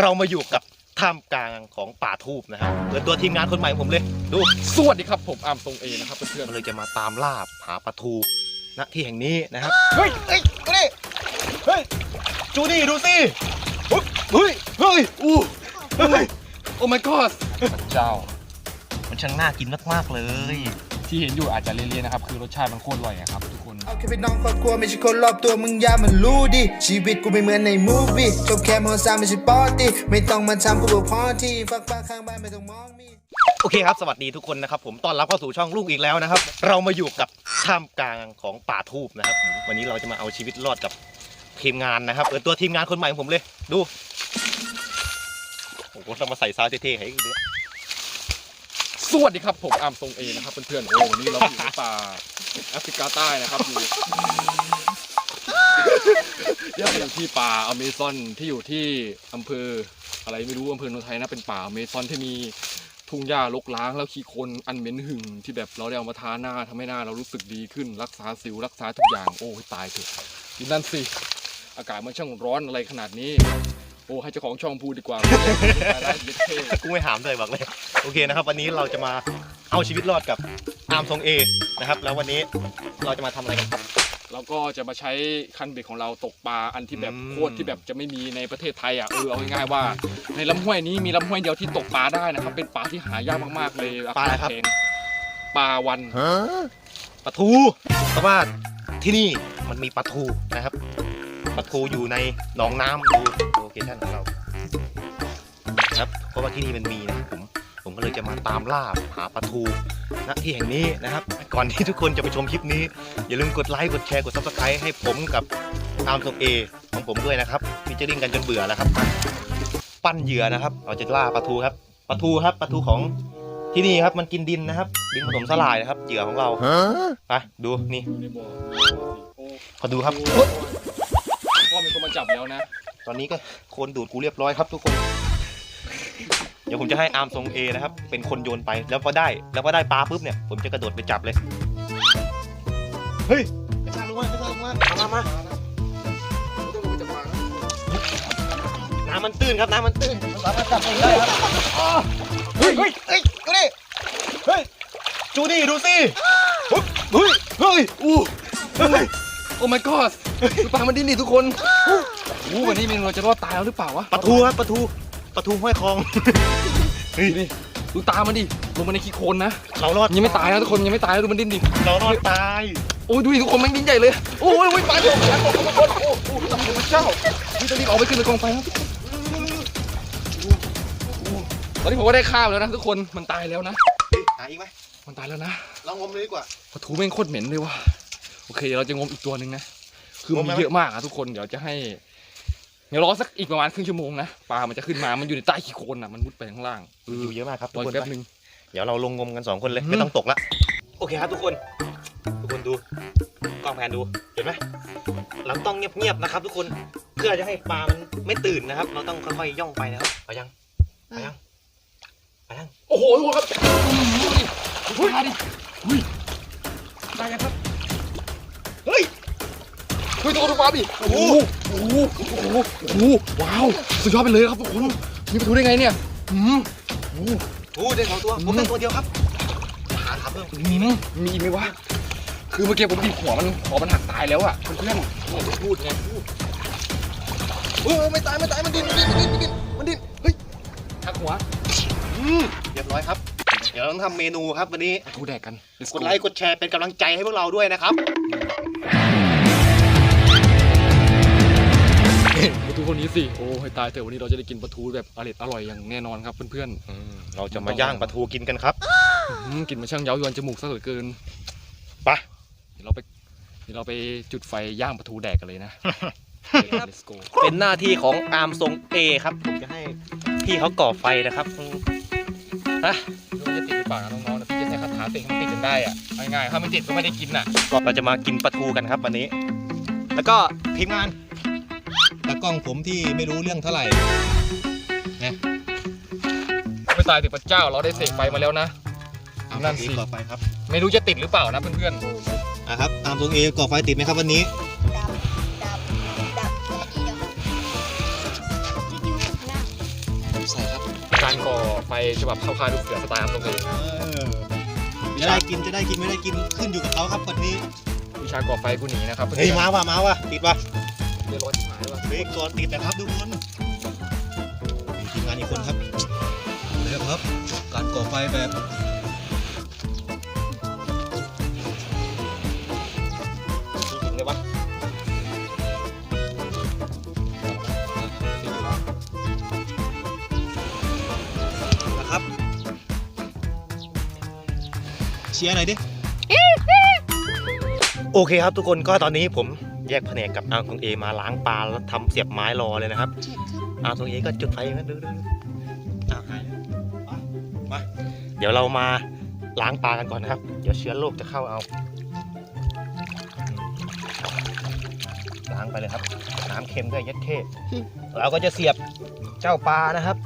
เรามาอยู่กับท่ามกลางของป่าทูบนะครับเปิดตัวทีมงานคนใหม่ของผมเลย ดูสวัสดีครับผมอาร์มทรงเอนะครับเพื่อนมันเลยจะมาตามล่าหาปลาทูณที่แห่งนี้นะครับๆเฮ้ยเฮ้ยดูนี่เฮ้ยจูนี่ดูสิเฮ้ยเฮ้ยเฮ้ยอู้เฮ้ยโอ้ my god เจ้า มันช่างน่ากินมากๆเลย ที่เห็นอยู่อาจจะเลี่ยนๆนะครับ คือรสชาติมันโคตรอร่อยอะครับทุกคนเอาแค่เป็นน้องครอบครัวไม่ใช่คนรอบตัวมึงอย่ามันรู้ดิ ชีวิตกูไม่เหมือนในมูฟี่จบแค่มสามไม่ใช่ปอตี้ไม่ต้องมาทำกูบอกพอที่ฟักฟ้าข้างบ้านไม่ต้องมองมีโอเคครับ สวัสดีทุกคนนะครับ ผมต้อนรับเข้าสู่ช่องลูกอีกแล้วนะครับ เรามาอยู่กับท่ามกลางของป่าทูบนะครับ วันนี้เราจะมาเอาชีวิตรอดกับทีมงานนะครับเปิดตัวทีมงานคนใหม่ของผมเลย ดู โอ้โหต้องมาใส่ซาวด์เท่ๆให้อีกด้วย สวัสดีครับผมอาร์มทรงเอนะครับเพื่อนๆโอ้วันนี้เราอยู่ในป่าแอฟริกาใต้นะครับอยู่ยอยู่ที่ป่าอเมซอนที่อยู่ที่อำเภออะไรไม่รู้อำเภอโนนไทยนะเป็นป่าอเมซอนที่มีทุ่งหญ้ารกร้างแล้วขี้คนอันเหม็นหึ่งที่แบบเราได้เอามาทาหน้าทำให้หน้าเรารู้สึกดีขึ้นรักษาสิวรักษาทุกอย่างโอ้ยตายเถอะนี่นั่นสิอากาศมันช่างร้อนอะไรขนาดนี้ โอ้ให้เจ้าของช่องพูดดีกว่าตายแล้วเย็ดเท่กูไม่ถามเลยบอกเลย โอเคนะครับ วันนี้เราจะมาเอาชีวิตรอดกับอาร์มทรงเอนะครับ แล้ววันนี้เราจะมาทำอะไรกันครับเราก็จะมาใช้คันเบ็ดของเราตกปลาอันที่แบบอืมโคตรที่แบบจะไม่มีในประเทศไทยอะเออเอาง่ายๆว่า ในลำห้วยนี้มีลำห้วยเดียวที่ตกปลาได้นะครับ เป็นปลาที่หายากมากๆเลยปลาอะไรครับแพงปลาวันปลาทูเพราะว่าที่นี่มันมีปลาทูนะครับ ปลาทูอยู่ในหนองน้ำดูโลเคชั่นของเรานะครับเพราะว่าที่นี่มันมีนะครับผมผมก็เลยจะมาตามล่าหาปลาทูณที่แห่งนี้นะครับ ก่อนที่ทุกคนจะไปชมคลิปนี้ อย่าลืมกดไลค์กดแชร์กดซับสไครต์ให้ผมกับตามทรงเอของผมด้วยนะครับฟิชเจอริงกันจนเบื่อแล้วครับ ปั้นเหยื่อนะครับเราจะล่าปลาทูครับปลาทูครับปลาทูของที่นี่ครับมันกินดินนะครับ ดินผสมสลายนะครับเหยื่อของเราไปดูนี่ในบ่อโอ้ขอดูครับพ่อมี คนมาจับแล้วนะ ตอนนี้ก็โคนดูดกูเรียบร้อยครับ ทุกคน เดี๋ยวผมจะให้อาร์มทรงเอนะครับ เป็นคนโยนไปแล้วพอได้ แล้วพอได้ปลาปุ๊บเนี่ย ผมจะกระโดดไปจับเลย เฮ้ยกระชากลงมากระชากลงมามามาต้องลงไปจับปลานะน้ำมันตื้นครับน้ำมันตื้นมันสามารถจับเองได้ครับอ้อเฮ้ยเฮ้ยเฮ้ยดูดิเฮ้ยจูนี่ดูสิเฮ้ยเฮ้ยเฮ้ยอู้เฮ้ย โอ้ my god ดูปลามันดิ้นดิทุกคนโอ้โหวันนี้เมนูเราจะรอดตายแล้วหรือเปล่าวะปลาทูครับปลาทูปลาทูห้อยคองดูดิดูตามันดิลงมาในขี้โคลนนะเรารอดยังไม่ตายนะทุกคนยังไม่ตายนะดูมันดิ้นดิเรารอดตายโอ้ยดูดิทุกคนแม่งดิ้นใหญ่เลยโอ้ยโอ้ยปลาดุกปลาดุกทุกคนโอ้โหตำรวจเจ้านี่จะรีบเอาไปขึ้นไปกองไฟนะทุกคนตอนนี้ผมก็ได้ข้าวแล้วนะทุกคนมันตายแล้วนะหาอีกไหมมันตายแล้วนะลองงมเลยดีกว่าปลาทูแม่งโคตรเหม็นเลยว่ะ โอเคเดี๋ยวเราจะงมอีกตัวหนึ่งนะ คืองมมีไหมเยอะมากอะทุกคน เดี๋ยวจะให้ เดี๋ยวรอสักอีกประมาณครึ่งชั่วโมงนะ ปลามันจะขึ้นมา มันอยู่ในใต้ขี้โคลนอะมันมุดไปข้างล่างเอออยู่เยอะมากครับรทุอกคนแป๊บไปนึง เดี๋ยวเราลงงมกันสองคนเลยอืมไม่ต้องตกละ โอเคครับทุกคน ทุกคนดู กล้องแพนดู เห็นไหมเราต้องเงียบๆนะครับ ทุกคน เพื่อจะให้ปลามันไม่ตื่นนะครับ เราต้องค่อยๆย่องไปนะครับไปยังไปยังไปยัง โอ้โหทุกคนครับดูดิดูปลาดิอุ้ยตายแล้วครับเฮ้ย เฮ้ยทุกคนดูปลาดิโอ้โหโอ้โหโอ้โหโอ้โหว้าวสุดยอดไปเลยครับทุกคนมีปลาทูได้ไงเนี่ยอืมโอ้โหโอ้ได้สองตัวผมได้ตัวเดียวครับหาถามเพิ่มมีมั้งมีไหมวะคือเมื่อกี้ผมบีบหัวมันหัวมันหักตายแล้วอะเพื่อนๆผมจะพูดไงพูดเออไม่ตายไม่ตายมันดิ้นมันดิ้นมันดิ้นมันดิ้นมันดิ้นเฮ้ยหักหัวอืมเรียบร้อยครับ เดี๋ยวเราต้องทำเมนูครับวันนี้ทูแดกกัน Let's กดไลค์กดแชร์เป็นกำลังใจให้พวกเราด้วยนะครับ ปลาทูคนนี้สิโอ้ให้ตายเถอะวันนี้เราจะได้กินปลาทูแบบอร่อยอร่อยอย่างแน่นอนครับเพื่อนอืมเราจะมาย่างปลาทูกินกันครับๆอืมกลินมันช่างเย้ายวนจมูกซะเหลือเกินไปเดี๋ยวเราไปเดี๋ยวเราไปจุดไฟย่างปลาทูแดกกันเลยนะ Let's go เป็นหน้าที่ของอาร์มทรงเอครับ ผมจะให้พี่เขาก่อไฟนะครับอืมนะดูว่าจะติดหรือเปล่านะน้องๆนะพี่จะใช้คาถาเตะให้มันติดจนได้อะง่ายๆถ้ามันติดก็ไม่ได้กินอะ เราจะมากินปลาทูกันครับวันนี้ แล้วก็ทีมงาน ตากล้องผมที่ไม่รู้เรื่องเท่าไหร่ไม่ตายติดพระเจ้าเราได้เสกไฟมาแล้วนะนั่นสิ ก่อไฟครับไม่รู้จะติดหรือเปล่านะเพื่อนอะครับอาร์มทรงเอก่อไฟติดไหมครับวันนี้ ดับดับดับเมื่อกี้เดี๋ยวจะอยู่ข้างหน้าใส่ครับการก่อไฟฉบับเข้าค่ายลูกเสือสไตล์อัพตรงเลยเออจะได้กินจะได้กินไม่ได้กินขึ้นอยู่กับเขาครับคนนี้ วิชาก่อไฟกูหนีนะครับเฮ้ย มาว่ะมาว่ะติดว่ะเดี๋ยวรถหายว่ะ เบรกก่อนติดนะครับทุกคนมีทีมงานอีกคนครับเลยครับ การก่อไฟแบบถึงเลยวะนะครับ เชียร์หน่อยดิ โอเคครับทุกคนก็ตอนนี้ผม แยกแผนกกับอาของเอมาล้างปลาแล้วทำเสียบไม้รอเลยนะครับเช็ดครับอาของเอก็จุดไฟนะดูดูดูอ้าวหายแล้วไปมาเดี๋ยวเรามาล้างปลากันก่อนนะครับ เดี๋ยวเชื้อโรคจะเข้าเอา ล้างไปเลยครับ น้ำเค็มด้วยยัดเข้เราก็จะเสียบเจ้าปลานะครับ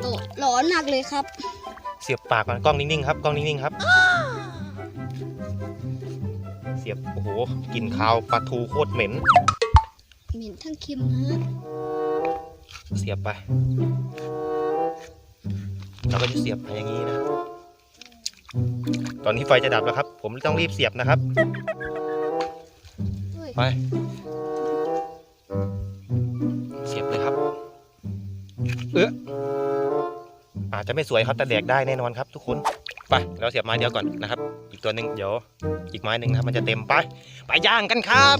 โตร้อนหนักเลยครับ เสียบปากก่อนกล้องนิ่งๆครับกล้องนิ่งๆครับเสียบ โอ้โหกลิ่นคาวปลาทูโคตรเหม็น เหม็นทั้งเค็มฮะเสียบไป เราก็จะเสียบไปอย่างนี้นะ ตอนนี้ไฟจะดับแล้วครับ ผมต้องรีบเสียบนะครับเฮ้ยไป เสียบเลยครับ เอออาจจะไม่สวยครับแต่แดกได้แน่นอนครับทุกคน ไปเราเสียบไม้เดียวก่อนนะครับ อีกตัวหนึ่งเดี๋ยวอีกไม้หนึ่งนะครับมันจะเต็มไป ไปย่างกันครับ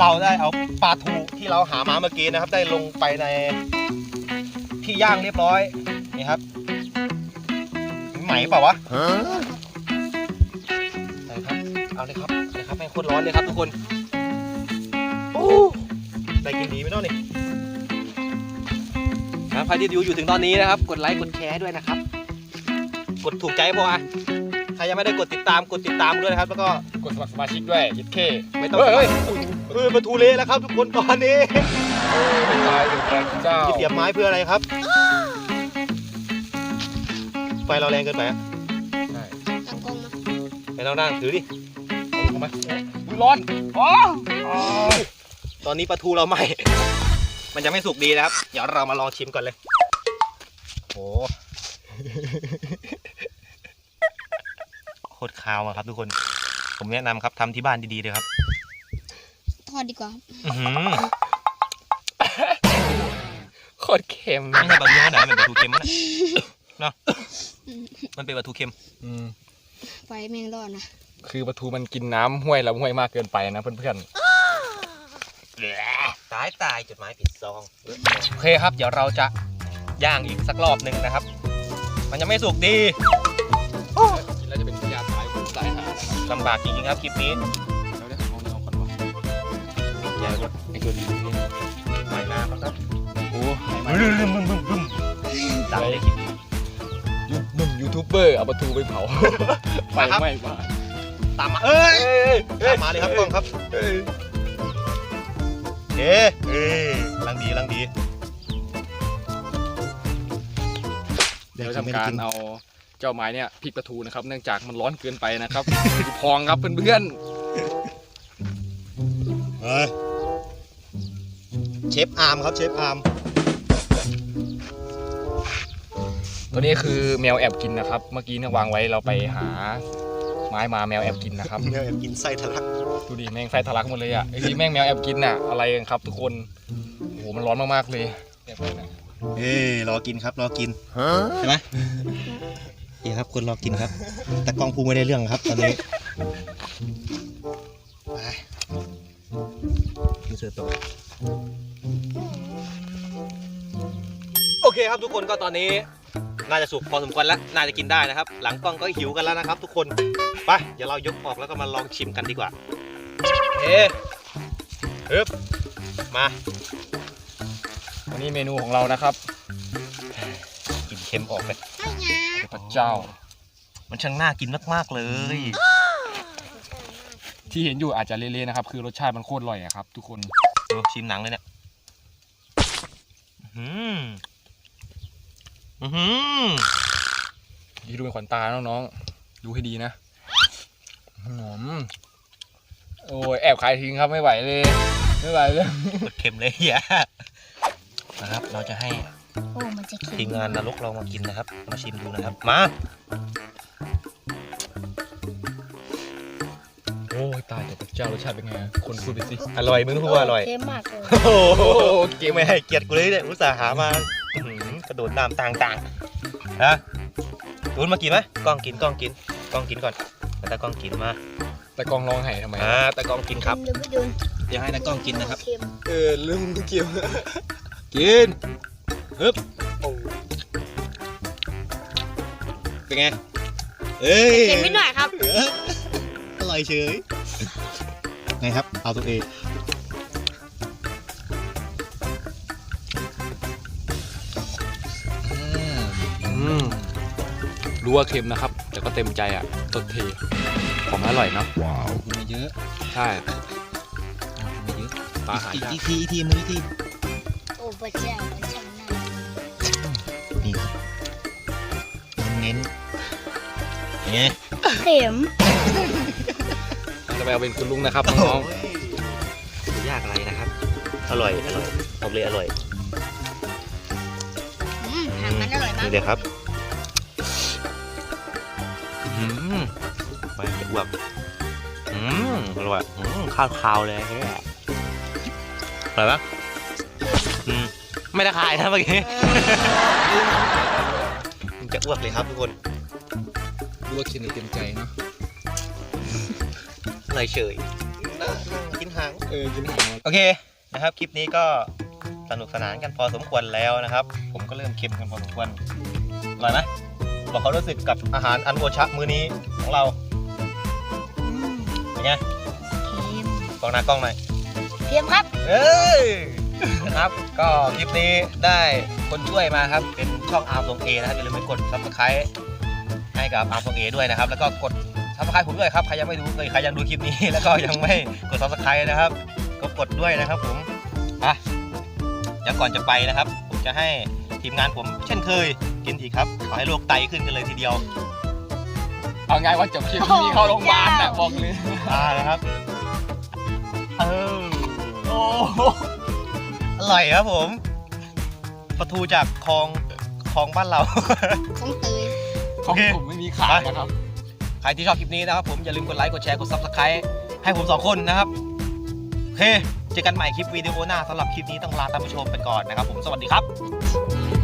เราได้เอาปลาทูที่เราหามาเมื่อกี้นะครับ ได้ลงไปในที่ย่างเรียบร้อยนี่ครับไหมเปล่าวะได้ครับเอาเลยครับเอาเลยครับแม่งโคตรร้อนเลยครับทุกคนโอ้ได้กินดีไหมเนาะนี่ครับใครที่ดูอยู่ถึงตอนนี้นะครับ กดไลค์กดแชร์ให้ด้วยนะครับ กดถูกใจพออะ ใครยังไม่ได้กดติดตามกดติดตามด้วยนะครับแล้วก็กดสมัครสมาชิกด้วยยิดเคไม่ต้องเฮ้ยเฮ้ยเฮ้ยมาทูเละแล้วครับทุกคนตอนนี้ไม่ตายอยู่พระเจ้าที่เสียบไม้เพื่ออะไรครับ ไฟเราแรงเกินไปอะใช่ตั้งกล้องมาไปต้องนั่งถือดิเอาลงมาอุ้ยร้อนอ๋ออ๋อตอนนี้ปลาทูเราไหมมันจะไม่สุกดีนะครับ เดี๋ยวเรามาลองชิมก่อนเลย โอ้โคตรคาวอะครับ ทุกคน ผมแนะนำครับทำที่บ้านดีๆเลยครับทอดดีกว่าครับอื้อหือโคตรเค็มไม่ใช่ปลาทูขนาดนั้นเป็นปลาทูเค็มนะเนาะมันเป็นปลาทูเค็ม อืมไฟแมงรอดนะคือปลาทูมันกินน้ำห้วยลำห้วยมากเกินไปนะเพื่อนตายตายจดหมายผิดซองโอเคครับ เดี๋ยวเราจะย่างอีกสักรอบหนึ่งนะครับ มันยังไม่สุกดี ลำบากจริงๆครับคลิปนี้แล้วเดี๋ยวเอาเนื้อก่อนวะอย่าไอ้ตัวนี้นี่หายหน้าครับโอ้บึ้มบึ้มบึ้มบึ้มบึ้มดังเลยคลิปนี้ยูหนุ่มยูทูบเบอร์เอาปลาทูไปเผาไฟมาครับไหม้บ้านตามมาเอ้ยตามมาเลยครับกล้องครับเอ้ยเอ๊ะเอ๊ะลังดีลังดี เดี๋ยวทำการเอา เจ้าไม้เนี่ยพลิกปลาทูนะครับ เนื่องจากมันร้อนเกินไปนะครับมันพองครับเพื่อนเฮ้ยเชฟอาร์มครับเชฟอาร์มๆตัวนี้คือแมวแอบกินนะครับ เมื่อกี้เนี่ยวางไว้เราไปหา ไม้มาแมวแอบกินนะครับเนื้อแอบกินไส้ทะลักดูดิแม่งไส้ทะลักหมดเลยอะไอ้ที่แม่งแมวแอบกินน่ะอะไรกันครับ ทุกคนโอ้โหมันร้อนมากๆเลยเนี่ยเพื่อนอะเอ้ยรอกินครับรอกินใช่ไหม นี่ครับคนรอกินครับ แต่กล้องพูดไม่ได้เรื่องครับ ตอนนี้ไปดูเสือตัวโอเคครับทุกคนก็ตอนนี้น่าจะสุกพอสมควรแล้วน่าจะกินได้นะครับ หลังกล้องก็หิวกันแล้วนะครับ ทุกคนไปเดี๋ยวเรายกออกแล้วก็มาลองชิมกันดีกว่าเอ๊ฮึบมาโอวันนี้เมนูของเรานะครับกลิ่นเค็มออกเลยไม่ยาพระ เจ้า มันช่างน่ากินมากๆเลย ที่เห็นอยู่อาจจะเละๆนะครับ คือรสชาติมันโคตรอร่อยอะครับ ทุกคนดูชิมหนังเลยเนี่ยอื้อหืออือหือที่ดูเป็นขวัญตาน้องๆ ดูให้ดีนะหอมโอ้ยแอบขายทิ้งครับไม่ไหวเลย ไม่ไหวเลยกดเค็มเลยเฮียนะครับ เราจะให้โอ้มัน จะเค็ทีมมงานนรกเรามากินนะครับ มาชิมดูนะครับ มาโอ้ยตายแต่พระเจ้ารสชาติเป็นไงคนพูดไปสิอร่อยมึงพูดว่าอร่อย เค็มมากเลยโอ้โหเกมไม่ให้เกียรติกูเลยเนี่ยอุตส่าห์หามาอื้อหือกระโดดน้ำต่างๆนะรุนมากินไหมกล้องกินกล้องกินกล้องกินก่อนแต่กล้องกินมาแต่กองร้องไห้ทำไมอ่าแต่กล้องกินครับเดี๋ยวไม่โดนเดี๋ยวให้ตากล้องกินนะครับ เค็มเออลืมเกี่ยวกินฮึบ เป็นไง เอ้ยเค็มนิดหน่อยครับอร่อยเฉยไงครับ เอาตัวเองอืมรู้ว่าเค็มนะครับ แต่ก็เต็มใจอะตดเทของอร่อยเนาะไม่เยอะใช่ไม่เยอะปลาหายากอีกทีอีกทีมืออีกทีโอ้พระเจ้ามันช่างน่านี่ครับเน้นๆ เนี่ยเค็มจะไปเอาเป็นคุณลุงนะครับน้น้อองงจะยากอะไรนะครับ อร่อยอร่อยบอกเลยอร่อยอืมหางมันอร่อยมากนี่เลยครับอืมไปจะอ้วกอืมอร่อยอืมข้าวคาวเลยเฮ้ยอร่อยปะอืมไม่ได้ขายนะเมื่อกี้มันจะอ้วกเลยครับทุกคนๆ รู้ว่าเค็มแต่เต็มใจเนาะอร่อยเฉยนั่งกินหาง เออกินหางโอเคนะครับ คลิปนี้ก็สนุกสนานกันพอสมควรแล้วนะครับ ผมก็เริ่มเค็มกันพอสมควรอร่อยไหมบอกเขามรู้สึกกับอาหารอันโอชะมื้อนี้ของเราอืมเป็นไงเค็มกล้องหน้ากล้องหน่อยเค็มครับ เอ้ยนะครับ ก็คลิปนี้ได้คนช่วยมาครับ เป็นช่องอาร์มทรงเอนะครับอย่าลืมไปกดซับสไครต์ ให้กับอาร์มทรงเอด้วยนะครับ แล้วก็กดซับสไครต์ผมด้วยครับ ใครยังไม่ดูเอ้ยใครยังดูคลิปนี้ แล้วก็ยังไม่กดซับสไครต์นะครับ ก็กดด้วยนะครับผมอะเดี๋ยวก่อนจะไปนะครับ ผมจะให้ทีมงานผมเช่นเคยกินอีกครับ ขอให้โรคไตขึ้นกันเลยทีเดียว เอาง่ายว่าจบคลิปนี้เข้าโรงพยาบาลน่ะบอกเลยอ่านะครับเออโอ้โหอร่อยครับผมปลาทูจากคลองคลองบ้านเราของเตย ของโอเคผมไม่มีขายนะครับ ใครที่ชอบคลิปนี้นะครับ ผมอย่าลืมกดไลค์กดแชร์กด subscribe ให้ผมสองคนนะครับโอเคเจอกันใหม่คลิปวิดีโอหน้าสำหรับคลิปนี้ต้องลาท่านผู้ชมไปก่อนนะครับ ผมสวัสดีครับ